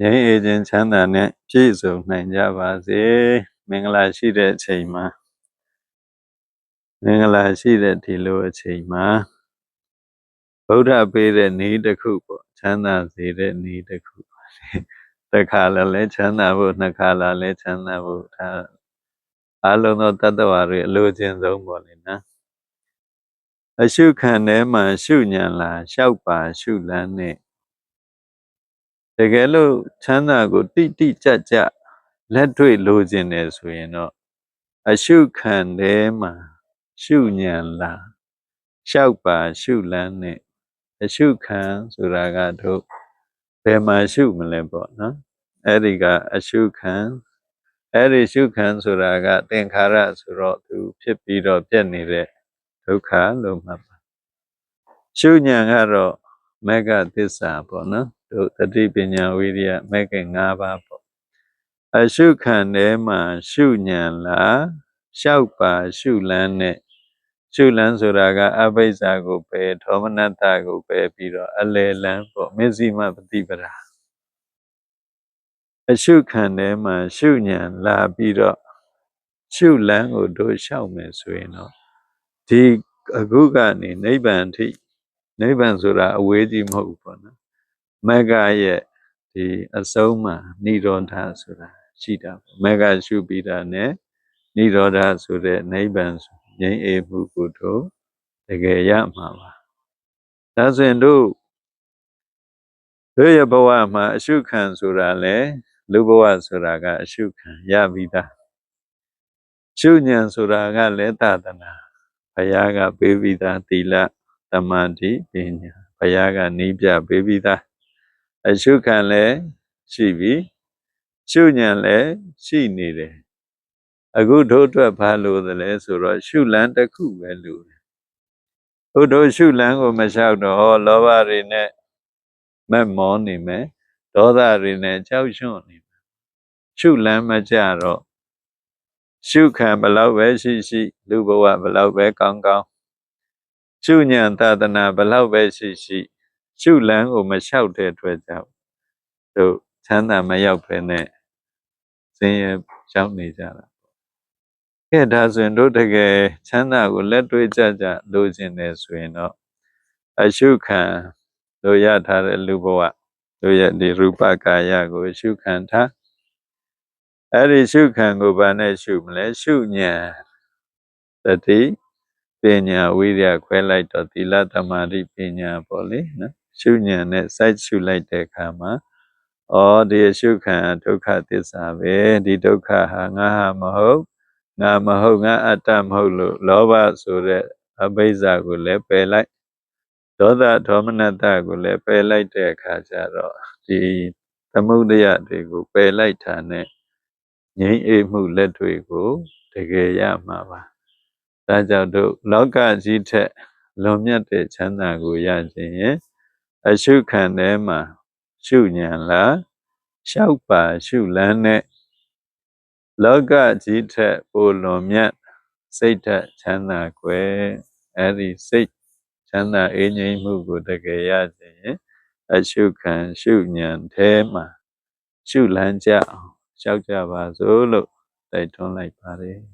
ငြိမ်းအေးခြင်းချမ်းသာနဲ့ပြည့်စုံနိုင်ကြပါစေမင်္ဂလာရှိတဲ့အချိန်မှာမင်္ဂလာရှိတဲ့ဒီလိုအချိန်မှာဗုဒ္ဓပေးတဲ့ဤတစ်ခုပေါ့ချမ်းသာစေတဲ့ဤတစ်ခုတစ်ခါလည်းလဲချမ်းသာဖို့နှစ်ခါလာလဲချမ်းသာဖို့ဒါအလုံးသောတတ္တဝါတွေအလိုချင်ဆုံးပေါ့လေနော်အရှုခံထဲမှာရှုညံလာလျှောက်ပါရှုလန်းနဲ့ တကယ်လို့ချမ်းသာကိုတိတိကျကျလက်တွေ့လိုချင်တယ်ဆိုရင်တော့အရှုခံထဲမှာရှုညံလာလျှောက်ပါရှုလန်းနဲ့အရှုခံဆိုတာကတို့ဘယ်မှာရှုမလဲပေါ့နော်အဲ့ဒီကအရှုခံအဲ့ဒီရှုခံဆိုတာကသင်္ခါရဆိုတော့သူဖြစ်ပြီးတော့ပြက်နေတဲ့ဒုက္ခလို့မှတ်ပါရှုညံကတော့မဂ္ဂသစ္စာပေါ့နော် တို့တတိပညာဝိရိယမဂ္ဂင်၅ပါးပေါ့အရှုခံထဲမှာရှုညံလားလျှောက်ပါရှုလန်းနဲ့ရှုလန်းဆိုတာကအဘိဇ္ဇာကိုပယ်ဒေါမနတကိုပယ်ပြီးတော့အလယ်လန်းပေါ့မစ္စည်းမပฏิပဒါအရှုခံထဲမှာရှုညံလာပြီးတော့ရှုလန်းကိုတို့လျှောက်မယ်ဆိုရင်တော့ဒီအခုကနေနိဗ္ဗာန်ထိနိဗ္ဗာန်ဆိုတာအဝေးကြီးမဟုတ်ဘူးပေါ့နော် မဂ္ဂရဲ့ဒီအဆုံးမှာនិရောဓဆိုတာရှိတာပေါ့မဂ္ဂရှုပြီးတာနဲ့និရောဓဆိုတဲ့နိဗ္ဗာန်ငြိမ်းအေးမှုကိုတို့တကယ်ရမှာပါဒါဆိုရင်တို့တို့ရဲ့ဘဝမှာအရှုခံဆိုတာလေလူဘဝဆိုတာကအရှုခံရပြီးသားရှုညံဆိုတာကလည်းသာသနာဘုရားကပေးပြီးသားသီလသမာဓိပညာဘုရားကနီးပြပေးပြီးသား အရှုခံလည်းရှိပြီရှုညံလည်းရှိနေတယ်အခုတို့အတွက်ဘာလို့သလဲဆိုတော့ရှုလန်းတစ်ခုပဲလို့ဘုဒ္ဓရှုလန်းကိုမလျှောက်တော့လောဘတွေနဲ့မက်မောနေမယ်ဒေါသတွေနဲ့ကြောက်ရွံ့နေမယ်ရှုလန်းမကြတော့ရှုခံဘလောက်ပဲရှိရှိလူဘဝဘလောက်ပဲကောင်းကောင်းရှုညံသာသနာဘလောက်ပဲရှိရှိ ရှုလန်းကိုမလျှောက်တဲ့အတွက်ကြောင့်တို့ချမ်းသာမရောက်ဖ ೇನೆ ဆင်းရဲရောက်နေကြတာကဲဒါဆိုရင်တို့တကယ်ချမ်းသာကိုလက်တွေ့ကြကြလိုချင်တယ်ဆိုရင်တော့အရှုခံတို့ရထားတဲ့လူဘဝတို့ရဲ့ဒီရူပကာယကိုရှုခံထားအဲ့ဒီရှုခံကိုဘာနဲ့ရှုမလဲရှုဉဏ်တတိပညာဝိရိယခွဲလိုက်တော့သီလသမာဓိပညာပေါ့လေနော် ရှုဉဏ်နဲ့စိုက်ရှုလိုက်တဲ့အခါမှာဩဒီရှုခံဒုက္ခသစ္စာပဲဒီဒုက္ခဟာငါဟာမဟုတ်ငါမဟုတ်ငါအတ္တမဟုတ်လို့လောဘဆိုတဲ့အဘိဇ္ဇာကိုလည်းပယ်လိုက်ဒေါသဒေါမနတကိုလည်းပယ်လိုက်တဲ့အခါကျတော့ဒီသမုဒယတွေကိုပယ်လိုက်တာနဲ့ငြိမ်းအေးမှုလက်တွေကိုတကယ်ရမှာပါဒါကြောင့်တို့လောကကြီးထက်လွန်မြတ်တဲ့ချမ်းသာကိုရခြင်းရင် အရှုခံထဲမှာရှုညံလားလျှောက်ပါရှုလန်းနဲ့လောကကြီးထက်ပိုလွန်မြတ်စိတ်ဓာတ်ချမ်းသာွယ်အဲ့ဒီစိတ်ချမ်းသာအေးငြိမ်းမှုကိုတကယ်ရခြင်းရင်အရှုခံရှုညံထဲမှာရှုလန်းကြအောင်လျှောက်ကြပါစို့လို့တိုက်တွန်းလိုက်ပါတယ်